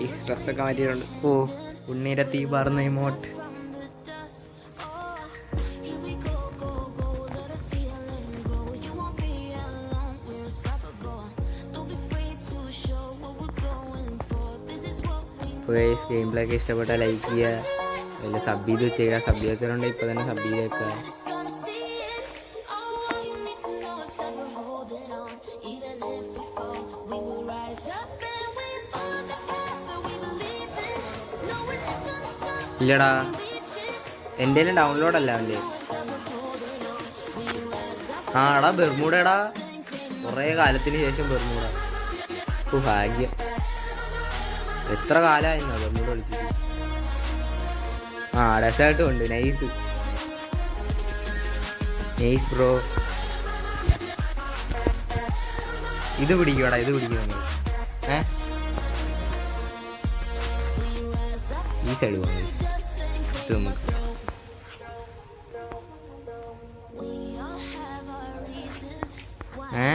ഈ സ്ട്രെസ്സൊക്കെ മാറ്റിയിട്ടുണ്ട്. ഓ ഉണ്ണീരെ തീ പറഞ്ഞ ഇമോട്ട് ഗെയിം പ്ലേ ഒക്കെ ഇഷ്ടപ്പെട്ടാൽ ലൈക്ക് ചെയ്യുക. അതിൽ സബ് ചെയ്ത് വെച്ചേക്കുക. സബ് ചെയ്തിട്ടുണ്ടെങ്കിൽ ഇപ്പോൾ തന്നെ സബ് ചെയ്തേക്കുക. ഇല്ലടാ. എന്റെ ഡൗൺലോഡ് അല്ല അവന്റെ. ആ എടാ ബെർമൂടടാ കുറേ കാലത്തിന് ശേഷം ബെർമൂട ഓ ഭാഗ്യം. എത്ര കാലമായിരുന്നോ ബെർമൂട കളിച്ചിട്ട്. ആ രസമായിട്ടും ഉണ്ട്. നൈസ് നൈസ് ബ്രോ ഇത് പിടിക്കടാ ഇത് പിടിക്കുന്നു ഏ? ഈ സൈഡ് പോകാം ഇത് നമുക്ക് ഏ?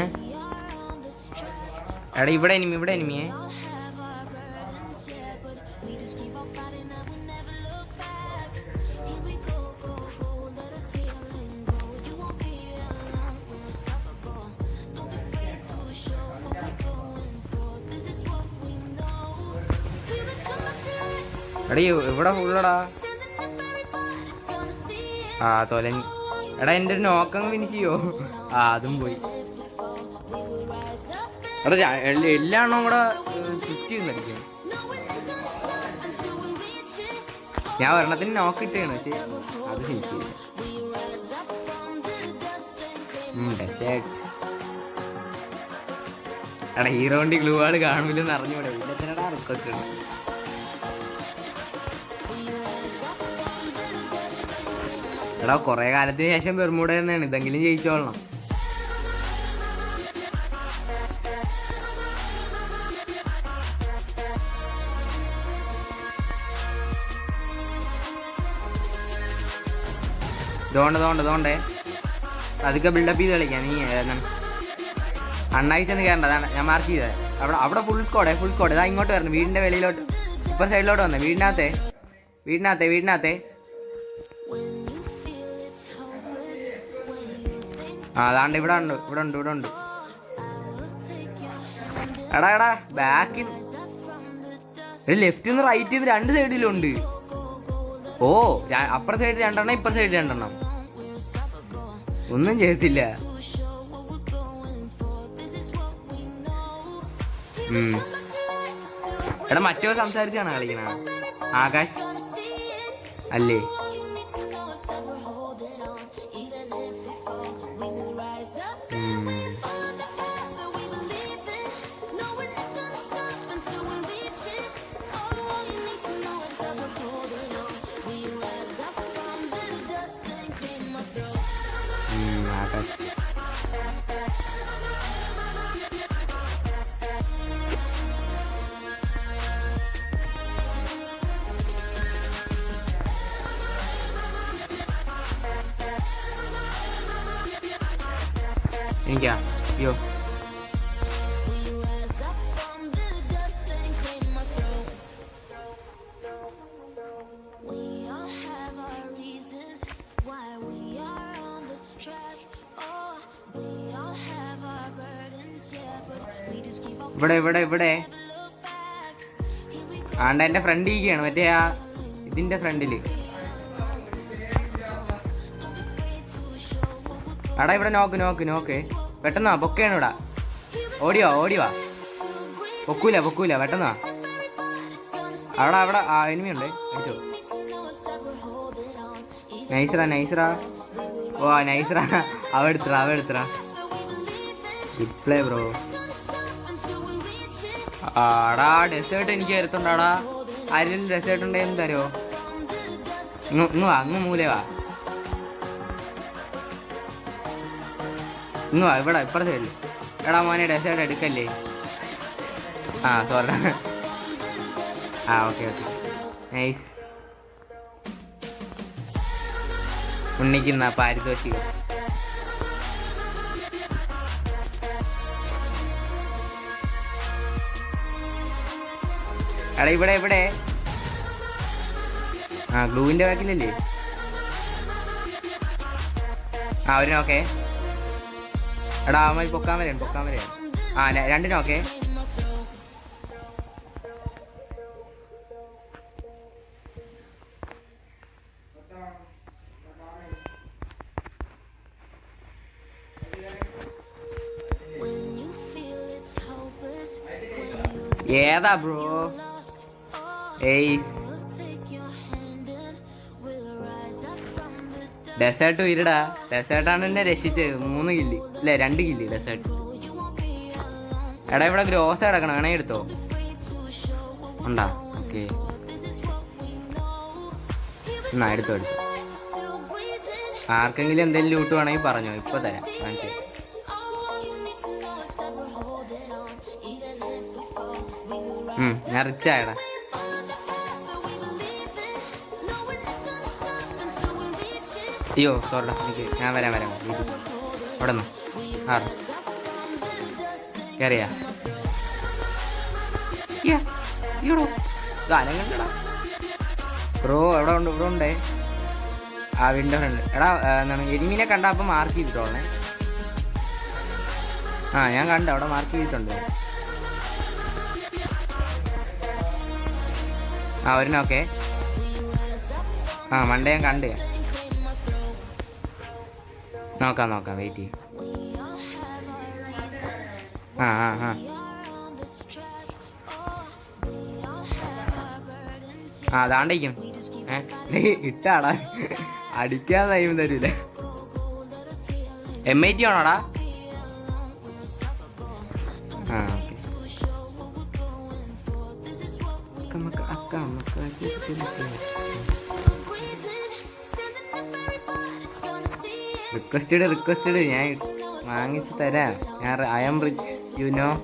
എടാ ഇവിടെ എനിമി ഇവിടെ എനിമിയെ. എടാ ഇവിടെ ഫുള്ളടാ ആ തൊലഞ്ഞ് എടാ എന്റെ ഒരു നോക്കം ഫിനിഷ് ചെയ്യോ ആ അതും പോയി. എടാ എല്ലാണോ എല്ല- എല്ലാം കൂടെ ചുറ്റി കളിക്കും ഞാൻ ഒരെണ്ണത്തിന് നോക്ക് ഇട്ടാണ് പക്ഷെ അത് ഫിനിഷ് ചെയ്തു എടാ ഹീറോണ്ടി ഗ്ലൂ ആൾ കാണൂലെന്ന് അറിഞ്ഞൂടെ. ഇല്ലത്തിനടാ റിക്വസ്റ്റ് ഉണ്ട് എടാ കുറെ കാലത്തിന് ശേഷം ബെർമൂഡ തന്നെയാണ്. ഇതെങ്കിലും ജയിച്ചോളണം. തോണ്ട തോണ്ട തോണ്ടേ അതൊക്കെ ബിൽഡപ്പ് ചെയ്ത് കളിക്കാം. നീ ഏതാണ്? അണ്ണായിച്ചെന്ന് കയറണ്ട അതാണ് ഞാൻ മാർക്ക് ചെയ്തത്. അവിടെ അവിടെ ഫുൾ സ്കോഡേ ഫുൾ സ്കോഡ് ഇതാ ഇങ്ങോട്ട് വരണം. വീടിന്റെ വെളിയിലോട്ട്. ഇപ്പൊ സൈഡിലോട്ട് വന്നേ. വീടിനകത്തെ. വീടിനകത്തെ വീടിനകത്തെ. അതാണ്ട് ഇവിടെ ഉണ്ട് ഇവിടെ ഉണ്ട് ഇവിടെ ഉണ്ട്. എടാ എടാ ബാക്കിൽ ലെഫ്റ്റിൽ നിന്ന് റൈറ്റ് ചെയ്ത് രണ്ട് സൈഡിലും ഉണ്ട്. ഓ അപ്പുറ സൈഡിൽ രണ്ടെണ്ണം ഇപ്പുറ സൈഡിൽ രണ്ടെണ്ണം. ഒന്നും ചെയ്തില്ല. എടാ മറ്റോ സംസാരിച്ചാണ് കളിക്കണ? ആകാശ്? അല്ലേ? ഉം, ആകാശ് എനിക്കാ അയ്യോ ഇവിടെ ഇവിടെ ഇവിടെ. ആണ്ട എന്റെ ഫ്രണ്ട് ഇരിക്കുകയാണ് മറ്റേ ആ ഇതിന്റെ ഫ്രണ്ടിൽ അടാ ഇവിടെ നോക്ക് നോക്ക് നോക്ക്. പെട്ടെന്നാ പൊക്കയാണ് ഇവിടെ. ഓടിയോ ഓടിയോ പൊക്കൂല പൊക്കൂല പെട്ടെന്നാ അവിടെ അവിടെ ആ എനിമിയുണ്ട് അടിച്ചോ. നൈസറാ നൈസറാ. ഓ നൈസറാ. അവ എടുത്തറ അവ എടുത്തറ ബ്രോ ആടാ ഡെസേർട്ട് എനിക്ക് വരുത്തുണ്ടാടാ ആരെങ്കിലും ഡെസേർട്ട് ഉണ്ടെന്ന് തരുമോ ഇങ്ങ് വാ അങ്ങ് മൂലവാ ഇങ്ങ് വാ ഇവിടെ ഇപ്പുറത്തെ സൈഡിൽ എടാ മോനെ ഡെസേർട്ട് എടുക്കല്ലേ? ആ സോറി ആ ഓക്കെ ഓക്കെ നൈസ് ഉണ്ണിക്കുന്ന പാരിതോഷികം. എടാ ഇവിടെ ഇവിടെ. ആ ഗ്ലൂവിന്റെ ബാക്കിലല്ലേ? ആ ഒരു നോക്കേ. എടാ അവന്മാർ പൊക്കാൻ വരെയാണ് പൊക്കാൻ വരെയാണ് ആ രണ്ടിനോക്കേ ഏതാ നോക്കേ ഏയ്. ഡെസേർട്ട് ഉയരടാ. ഡെസേർട്ടാണ് എന്നെ രക്ഷിച്ചത്. മൂന്ന് കില്ലി. ഇല്ല രണ്ട് കില്ലി ഡെസേർട്ട്. എടാ ഇവിടെ ഗ്രോസ് കിടക്കണം. അങ്ങനെ എടുത്തോ? ഉണ്ടാ? ഓക്കെ. എന്നാ എടുത്തോ എടുത്തു. ആർക്കെങ്കിലും എന്തെങ്കിലും ലൂട്ട് വേണമെങ്കിൽ പറഞ്ഞോ. ഇപ്പൊ തരാം. ഞാൻ റിച്ചായടാ അയ്യോ സോറിടാ എനിക്ക് ഞാൻ വരാം വരാം. അവിടെ നിന്ന്. ആ കയറിയാ ബ്രോ എവിടെ ഉണ്ട്? ഇവിടെ ഉണ്ടേ. ആ വിൻഡോ ഉണ്ട്. എടാ എന്താണ് എരിമീനെ കണ്ട അപ്പം മാർക്ക് ചെയ്തിട്ടോളേ ആ ഞാൻ കണ്ടു അവിടെ മാർക്ക് ചെയ്തിട്ടുണ്ട്. ആ ഒരു നോക്കേ ആ മണ്ടേ ഞാൻ കണ്ട്. നോക്കാം നോക്കാം വെയിറ്റ് ചെയ്യും. ആ ആ ആ. ആ അതാണ്ടിരിക്കും ഇട്ടാടാ. അടിക്കാൻ ടൈം തരൂല. എം ഐ ടി ആണോടാ? റിക്വസ്റ്റഡ് റിക്വസ്റ്റഡ് ഞാൻ വാങ്ങിച്ചു തരാം. ഞാൻ I am rich you know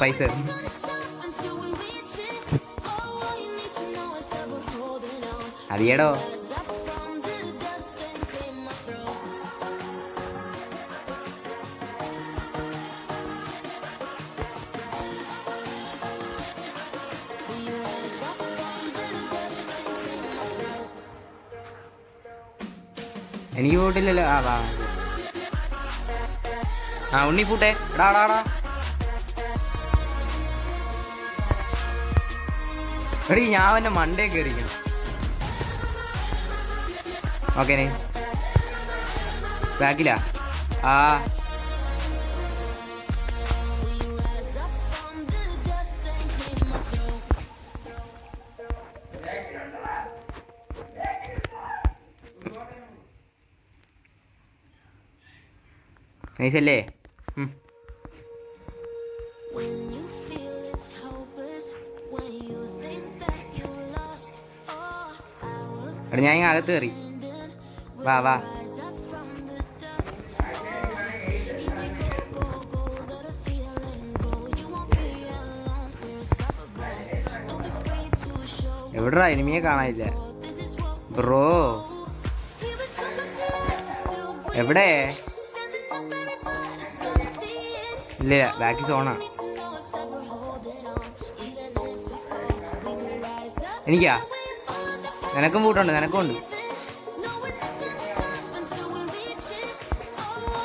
പൈസ. അറിയടോ. എനിക്ക് പോയിട്ടില്ലല്ലോ ആ വാ. ആ ഉണ്ണി പൂട്ടെ. എടാ എടാ ഞാൻ അവന്റെ മണ്ടേ കയറിക്കണം ഓക്കെ ബാക്കിലാ? ആ. നൈസ് അല്ലേ അവിടെ കയറി വാ വാ. എവിടാ? എനിമിയെ കാണാനില്ല. ബ്രോ. എവിടെ? ഇല്ല ബാക്കി സോണാണ് എനിക്കാ? നിനക്കും വീട്ടുണ്ട് നിനക്കും ഉണ്ട്.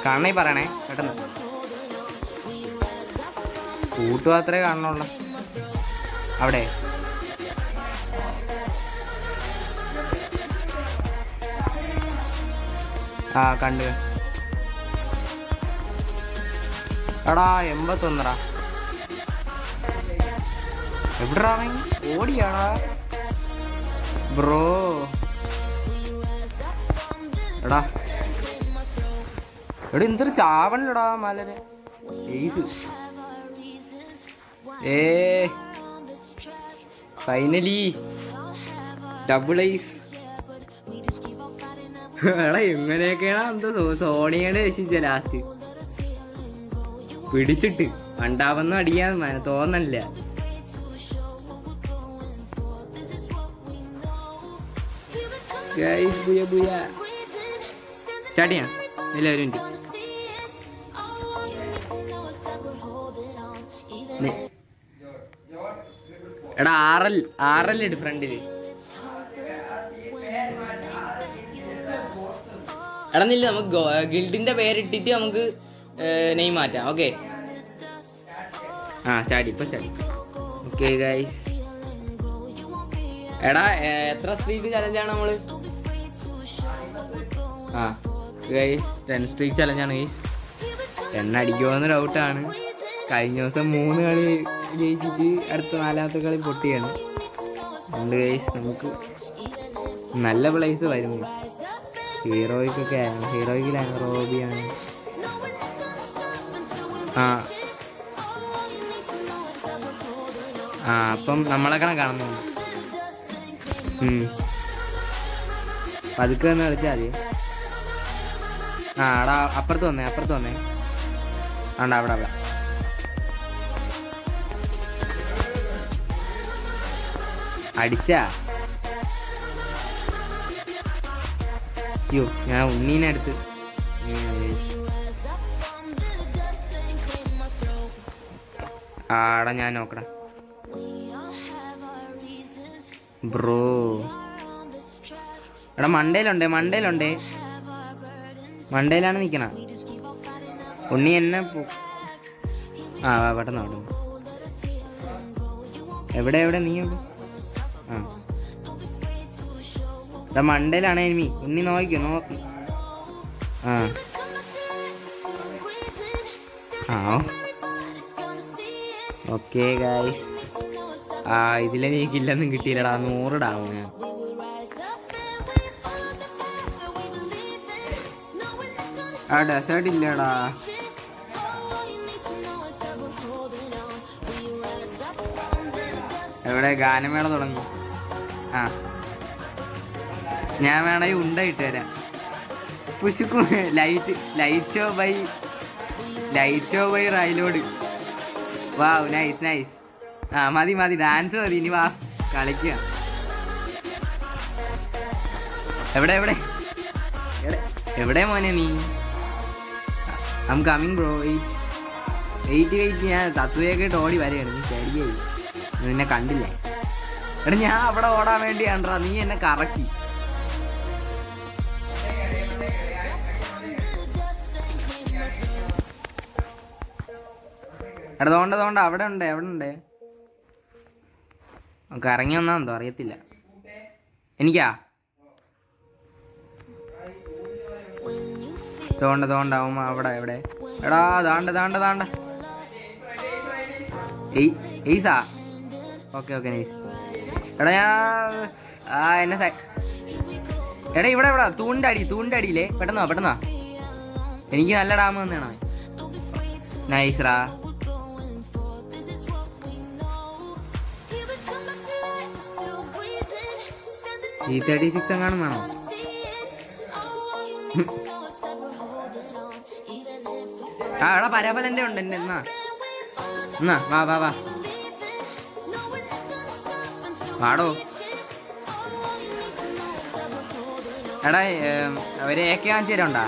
കാണണേ പറയണേ പെട്ടെന്ന്. കൂട്ടു മാത്രമേ കാണണുള്ള അവിടെ. ആ കണ്ടു. എടാ എൺപത്തൊന്നടാ. എവിടാ ഓടിയാടാ. ബ്രോ. എടാ. എടാ എന്തൊരു ചാവണിലടാ മലര്. ഏ. ഫൈനലി ഡബിൾ ഐസ് എടാ എങ്ങനെയൊക്കെയാണ് എന്തോ സോണിയാണ് രക്ഷിച്ച ലാസ്റ്റ് പിടിച്ചിട്ട് ഉണ്ടാവുന്ന അടിയാൻ തോന്നല്ല we're holding നി- എടാ ആറൽ ഇട് ഫ്രണ്ടിൽ. എടാ നില്ല നമുക്ക് ഗിൽഡിന്റെ പേരിട്ടിട്ട് നമുക്ക് നെയിം മാറ്റാം ഓക്കെ. ആ സ്റ്റാർട്ട് ഇപ്പൊ സ്റ്റാർട്ട് ഓക്കെ ഗൈസ് എടാ എത്ര സ്ട്രീക്ക് ചലഞ്ചാണ് നമ്മൾ? ആ ഗൈസ് ടെൻ സ്ട്രീക്ക് ചലഞ്ചാണ് ഗൈസ് എണ്ണ അടിക്കുമോന്ന് ഡൗട്ടാണ് കഴിഞ്ഞ ദിവസം മൂന്ന് കളി ജയിച്ചിട്ട് അടുത്ത നാലാമത്തെ കളി പൊട്ടിയാണ്. അതുകൊണ്ട് ഗൈസ് നമുക്ക് നല്ല പ്ലേസ് വരും ഹീറോയ്ക്കൊക്കെ ഹീറോയ്ക്ക് ഹീറോയ്ക്കിലാണ് റോബിയാണ് ആ. ആ അപ്പം നമ്മളെ കാണുന്നു. പതുക്കെ ഒന്ന് കളിച്ചാൽ മതി. ആ അവിടെ അപ്പുറത്ത് വന്നേ അപ്പുറത്ത് വന്നേ. ആണ്ട അവിടെ അവിടെ. അടിച്ചാ? അയ്യോ ഞാൻ ഉണ്ണീനെ ആടാ ഞാൻ നോക്കടാ. ബ്രോ. എടാ മണ്ടയിലുണ്ടേ മണ്ടയിലുണ്ടേ മണ്ടയിലാണ് നിക്കണ. ഉണ്ണി എന്നെ ആ പെട്ടെന്ന് അവിടെ എവിടെ എവിടെ നീ എവിടെ? ആ. മണ്ടയിലാണ് എനിമി. ഉണ്ണി നോക്കിക്കോ നോക്കി. ആ. ആ ഓക്കെ ഗായ് ആ ഇതിലെ നീക്കില്ലെന്നും കിട്ടിയില്ലടാ. നൂറ് ഞാൻ. ആ ഡെസേർട്ട് ഇല്ലടാ. എവിടെ? ഗാനമേള തുടങ്ങി. ആ. ഞാൻ വേണമെങ്കിൽ ഉണ്ട ഇട്ട് പുശുക്കു light light show by light show by reload wow nice nice ആ മതി മതി. ഡാൻസ് മതി. ഇനി വാ. കളിക്കുക എവിടെ എവിടെ? എവിടെ- മോനെ നീ? I coming bro wait wait ഞാൻ തത്വയൊക്കെ ഓടി വരികയാണ്. നീ ശരിയായി നിന്നെ കണ്ടില്ലേ? എടാ ഞാൻ അവിടെ ഓടാൻ വേണ്ടിയാണ്ടാ നീ എന്നെ കറക്കി. എടാ തോണ്ട തോണ്ട അവിടെ ഉണ്ട് എവിടെ ഉണ്ട്. നമുക്ക് ഇറങ്ങി വന്നാ എന്തോ അറിയത്തില്ല. എനിക്കാ? തോണ്ട തോണ്ട അവൻ അവിടെ എവിടെ എടാ താണ്ട താണ്ട താണ്ട എയ്സാ ഓക്കെ ഓക്കെ നൈസ്. എടാ ഞാൻ ആ എന്നെ എടാ ഇവിടെ ഇവിടെ. തൂണ്ടടി അടിയില്ലേ പെട്ടെന്നോ പെട്ടെന്നോ എനിക്ക് നല്ല ഡാം തന്നെയാണോ. നൈസ്രാ ജി തേർട്ടി സിക്സ് എങ്ങാനും വേണോ ആ എടാ പരാപലന്റെ ഉണ്ട് എന്നെ എന്നാ? എന്നാ വാ വാ വാ. പാടോ? എടാ അവർ എ കെ തരാണ്ടാ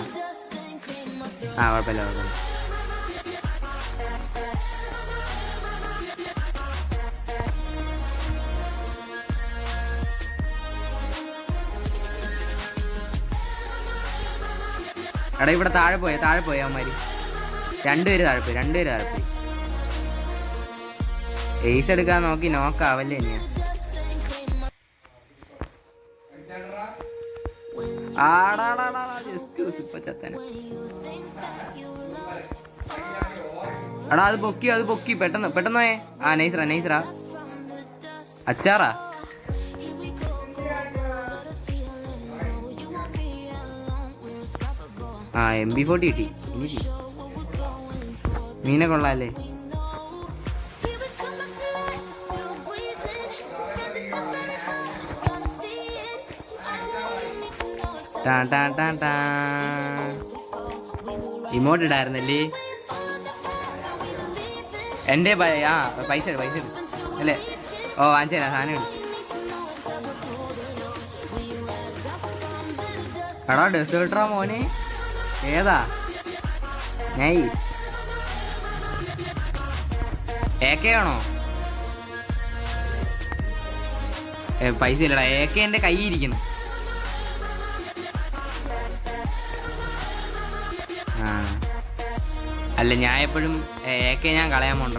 ആ കുഴപ്പമില്ല കുഴപ്പമില്ല. എടാ ഇവിടെ താഴെ പോയ താഴെ പോയ അവന്മാര്. രണ്ടുപേര് താഴെ പോയി രണ്ടുപേര് താഴെ പോയി. എയ്സ് എടുക്കാൻ നോക്കി നോക്കാവല്ലേ എടാ അത് പൊക്കി അത് പൊക്കി പെട്ടെന്ന് പെട്ടെന്ന് ആ നൈസ്രാ നൈസ്രാ അച്ചാറാ? ആ എം ബി ഫോർട്ടി കിട്ടി. മീനെ കൊള്ളാല്ലേ? ടാ ടാ ടാ ടാ. ഇമോട്ട് ഇടായിരുന്നല്ലേ? എന്റെ ആ പൈസ ഇട്, പൈസ ഇട്. അല്ലേ? ഓ വാങ്ങിച്ചു തരാം സാധനം ഇട്. എടാ ഡെസേർട്ടറാ മോനെ. ഏതാ? നൈസ്. ആണോ? പൈസ ഇല്ലടാ. ഏക്ക എന്റെ കൈ ഇരിക്കുന്നു. അല്ല ഞാൻ എപ്പോഴും ഏക്കെ ഞാൻ കളയാൻ പോണ്ട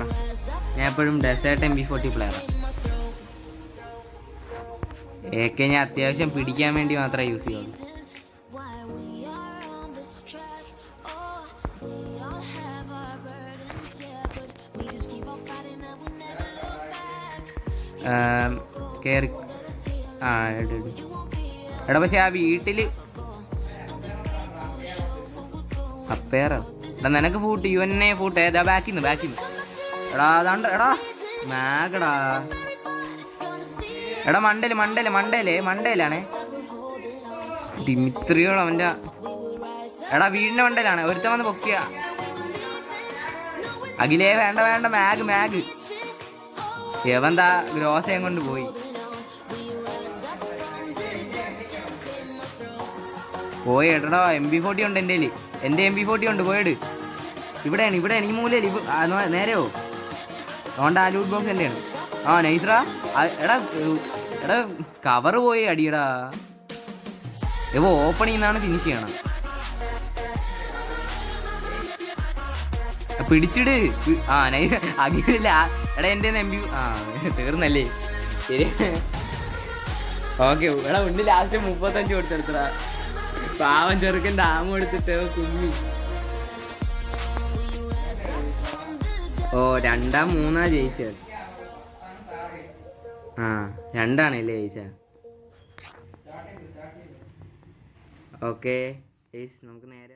ഞാൻ എപ്പോഴും ഡെസേർട്ട് എം ബി ഫോർട്ടി പ്ലെയറാണ് ഏക്കെ ഞാൻ അത്യാവശ്യം പിടിക്കാൻ വേണ്ടി മാത്രമേ യൂസ് ചെയ്യുള്ളൂ. Back. ആം. എടാ പക്ഷെ ആ വീട്ടിൽ അപ്പേറോ? എടാ നിനക്ക് ഫൂട്ട് യു എന്നെ ഫൂട്ട് ഏതാ ബാക്കിന്ന് ബാക്കിന്ന് എടാ അതാണ്ട് എടാ മാഗടാ. എടാ മണ്ടൽ മണ്ടൽ മണ്ടൽ മണ്ടയിലാണേ ദിമിത്രിയോളം അവന്റെ എടാ വീടിന്റെ മണ്ടയിലാണ് ഒരുത്തൻ വന്ന് പൊക്കിയ. അഖിലേ വേണ്ട വേണ്ട മാഗ് മാഗ്. യവന്താ ഗ്രോസയും കൊണ്ട് പോയി. പോയി എടടാ എം ബി ഫോർട്ടി ഉണ്ട് എന്റെ എന്റെ എം ബി ഫോർട്ടി ഉണ്ട് പോയിട്. ഇവിടെയാണ് ഇവിടെ ഈ മൂലയിൽ. ഇവ നേരെയോ അതുകൊണ്ട് ആ ലൂട്ട് ബോക്സ് തന്നെയാണ്. ആ നൈസ്രാ എടാ എടാ കവർ പോയി അടിയടാ. എവോ ഓപ്പണിന്നാണ് ഫിനിഷ് ചെയ്യണം പിടിച്ചിട്. ആ അഖിലില്ല. എടാ എന്റെ ബി ആ തീർന്നല്ലേ? ശരി. ഓക്കെ എടാ ഉണ്ട് ലാസ്റ്റ് മുപ്പത്തഞ്ച് കൊടുത്തെടുത്തടാ. പാവം ചെറുക്കൻ ഡാം എടുത്തിട്ട് കുമ്മി. ഓ രണ്ടാ മൂന്നാ ജയിച്ചത്. ആ രണ്ടാണല്ലേ ജയിച്ച? ഓക്കെ നമുക്ക് നേരെ